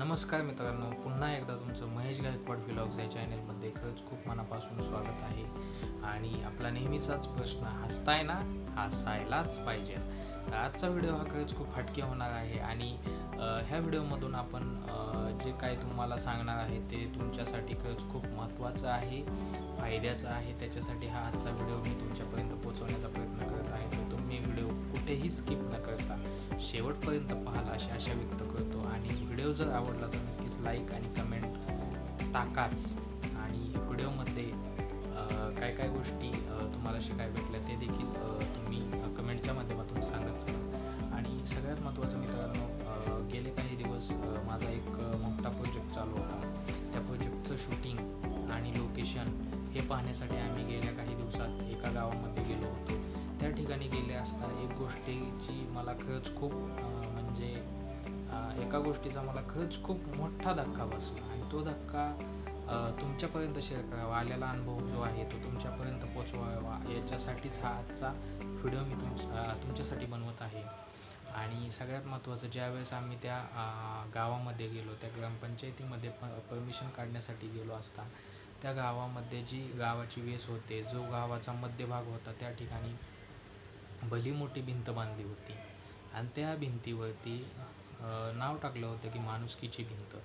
नमस्कार मित्रांनो पुन्हा एकदा तुमचं महेश गायकवाड व्लॉग्स या चॅनेलमध्ये खरंच खूप मनापासून स्वागत आहे. आणि आपला नेहमीचाच प्रश्न हसताय ना? हसायलाच पाहिजे. तर आजचा व्हिडिओ हा खरंच खूप हटके होणार आहे आणि ह्या व्हिडिओमधून आपण जे काय तुम्हाला सांगणार आहे ते तुमच्यासाठी खरंच खूप महत्त्वाचं आहे फायद्याचं आहे. त्याच्यासाठी हा आजचा व्हिडिओ मी तुमच्यापर्यंत पोहोचवण्याचा प्रयत्न करत आहे. तर तुम्ही व्हिडिओ कुठेही स्किप न करता शेवटपर्यंत पाहाल अशी आशा व्यक्त करतो. आणि व्हिडिओ जर आवडला तर नक्कीच लाईक आणि कमेंट टाकाच. आणि व्हिडिओमध्ये काय काय गोष्टी तुम्हाला शिकायला भेटल्या ते देखील महत्त्वाचं मित्रांनो गेले काही दिवस माझा एक मोठा प्रोजेक्ट चालू होता. त्या प्रोजेक्टचं शूटिंग आणि लोकेशन हे पाहण्यासाठी आम्ही गेल्या काही दिवसात एका गावामध्ये गेलो होतो. त्या ठिकाणी गेले असता एक गोष्टीची मला खरंच खूप म्हणजे एका गोष्टीचा मला खरंच खूप मोठा धक्का बसला आणि तो धक्का तुमच्यापर्यंत शेअर करावा आलेला अनुभव जो आहे तो तुमच्यापर्यंत पोचवावा याच्यासाठीच हा आजचा व्हिडिओ मी तुमच्या तुमच्यासाठी बनवत आहे. आणि सगळ्यात महत्त्वाचं ज्यावेळेस आम्ही त्या गावामध्ये गेलो त्या ग्रामपंचायतीमध्ये प परमिशन काढण्यासाठी गेलो असता त्या गावामध्ये जी गावाची वेस होते जो गावाचा मध्यभाग होता त्या ठिकाणी भली मोठी भिंत बांधली होती. आणि त्या भिंतीवरती नाव टाकलं होतं की माणुसकीची भिंत.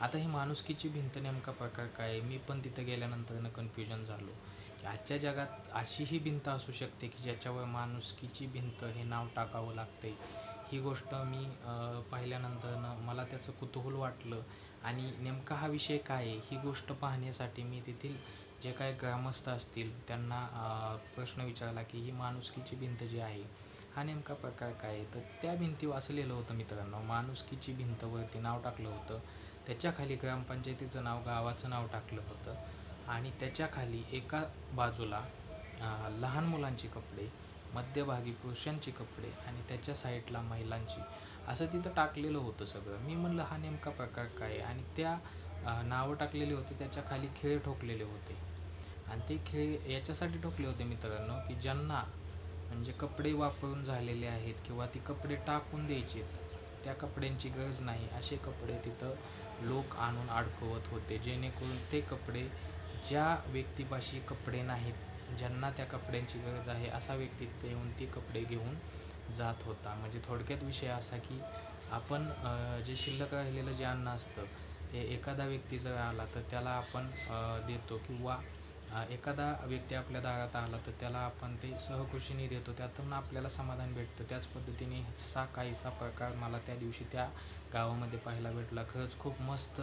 आता ही माणुसकीची भिंत नेमका प्रकार काय आहे? मी पण तिथं गेल्यानंतरनं कन्फ्युजन झालो. की आजच्या जगात अशी ही भिंत असू शकते की ज्याच्यावर माणुसकीची भिंत हे नाव टाकावं लागते ही गोष्ट मी पाहिल्यानंतरनं मला त्याचं कुतूहल वाटलं. आणि नेमका हा विषय काय आहे ही गोष्ट पाहण्यासाठी मी तेथील जे काय ग्रामस्थ असतील त्यांना प्रश्न विचारला की ही माणुसकीची भिंत जी आहे हा नेमका प्रकार काय आहे? तर त्या भिंती वाचलेलं होतं मित्रांनो. माणुसकीची भिंतवरती नाव टाकलं होतं. त्याच्याखाली ग्रामपंचायतीचं नाव गावाचं नाव टाकलं होतं. आणि त्याच्याखाली एका बाजूला लहान मुलांचे कपडे मध्यभागी पुरुषांचे कपडे आणि त्याच्या साईडला महिलांची. असं तिथं टाकलेलं होतं सगळं. मी म्हणलं हा नेमका प्रकार काय आहे? आणि त्या नावं टाकलेली होती त्याच्याखाली खेळ ठोकलेले होते. आणि ते खेळ याच्यासाठी ठोकले होते मित्रांनो की ज्यांना म्हणजे कपडे वापरून झालेले आहेत किंवा ती कपडे टाकून द्यायचे त्या कपड्यांची गरज नाही असे कपडे तिथं लोक आणून अडकवत होते. जेणेकरून ते कपडे ज्या व्यक्तीपाशी कपडे नाहीत ज्यांना त्या कपड्यांची गरज आहे असा व्यक्ती तिथे येऊन ती कपडे घेऊन जात होता. म्हणजे थोडक्यात विषय असा की आपण जे शिल्लक राहिलेलं जे अन्न असतं ते एखादा व्यक्ती जर आला तर त्याला आपण देतो किंवा एखादा व्यक्ती आपल्या दारात आला तर त्याला आपण ते सहकुशीने देतो. त्यातून आपल्याला समाधान भेटतं. त्याच पद्धतीने सा काहीसा प्रकार मला त्या दिवशी त्या गावामध्ये पाहायला भेटला. खरंच खूप मस्त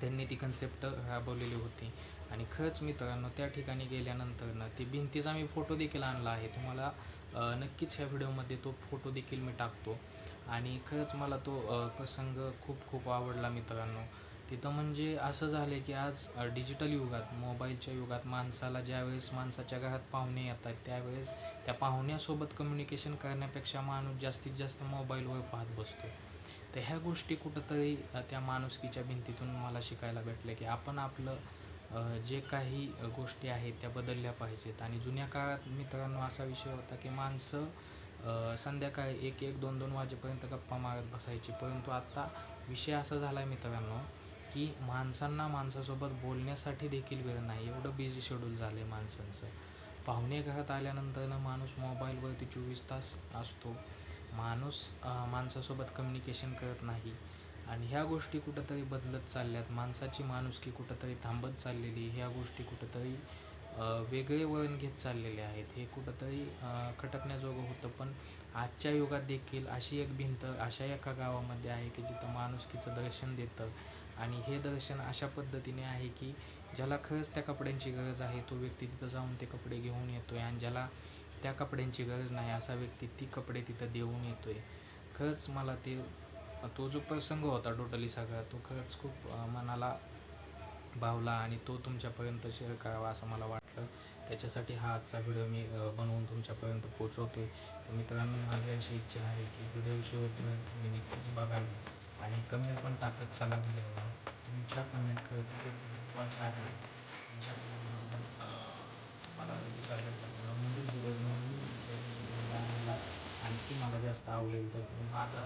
त्यांनी ती कन्सेप्ट राबवलेली होती. आणि खरंच मित्रांनो त्या ठिकाणी गेल्यानंतर ना ती भिंतीचा मी फोटो देखील आणला आहे. तुम्हाला नक्कीच ह्या व्हिडिओमध्ये तो फोटो देखील मी टाकतो. आणि खरंच मला तो प्रसंग खूप खूप आवडला मित्रांनो. तिथं म्हणजे असं झालं की आज डिजिटल युगात मोबाईलच्या युगात माणसाला ज्यावेळेस माणसाच्या घरात पाहुणे येतात त्यावेळेस त्या पाहुण्यासोबत कम्युनिकेशन करण्यापेक्षा माणूस जास्तीत जास्त मोबाईलवर पाहत बसतो तर ह्या गोष्टी कुठंतरी त्या माणुसकीच्या भिंतीतून मला शिकायला भेटल्या की आपण आपलं जे काही गोष्टी आहेत त्या बदलल्या पाहिजेत. आणि जुन्या काळात मित्रांनो असा विषय होता की माणसं संध्याकाळी एक एक दोन दोन वाजेपर्यंत गप्पा मारत बसायची. परंतु आत्ता विषय असा झाला आहे मित्रांनो की माणसांना माणसासोबत बोलण्यासाठी देखील वेळ नाही. एवढं बिझी शेड्यूल झालं आहे माणसांचं. पाहुणे घरात आल्यानंतरनं माणूस मोबाईलवरती चोवीस तास असतो. माणूस माणसासोबत कम्युनिकेशन करत नाही. आणि ह्या गोष्टी कुठंतरी बदलत चालल्यात. माणसाची माणुसकी कुठंतरी थांबत चाललेली ह्या गोष्टी कुठंतरी वेगळे वळण घेत चाललेले आहेत. हे कुठंतरी खटकण्याजोगं होतं. पण आजच्या युगात देखील अशी एक भिंत अशा एका गावामध्ये आहे की जिथं माणुसकीचं दर्शन देतं. आणि हे दर्शन अशा पद्धतीने आहे की ज्याला खरंच त्या कपड्यांची गरज आहे तो व्यक्ती तिथं जाऊन ते कपडे घेऊन येतो आहे आणि ज्याला त्या कपड्यांची गरज नाही असा व्यक्ती ती कपडे तिथं देऊन येतो आहे खरंच मला ते तो जो प्रसंग होता टोटली सगळा तो खरंच खूप मनाला भावला आणि तो तुमच्यापर्यंत शेअर करावा असं मला वाटलं. त्याच्यासाठी हा आजचा व्हिडिओ मी बनवून तुमच्यापर्यंत पोचवतो आहे मित्रांनो माझी अशी इच्छा आहे की व्हिडिओ शेवटपर्यंत तुम्ही नक्कीच बघाल आणि कमेंट पण टाकत चला व्हिडिओला. तुमच्या कमेंट करत आहे? मला เลยแต่ผมอาจจะ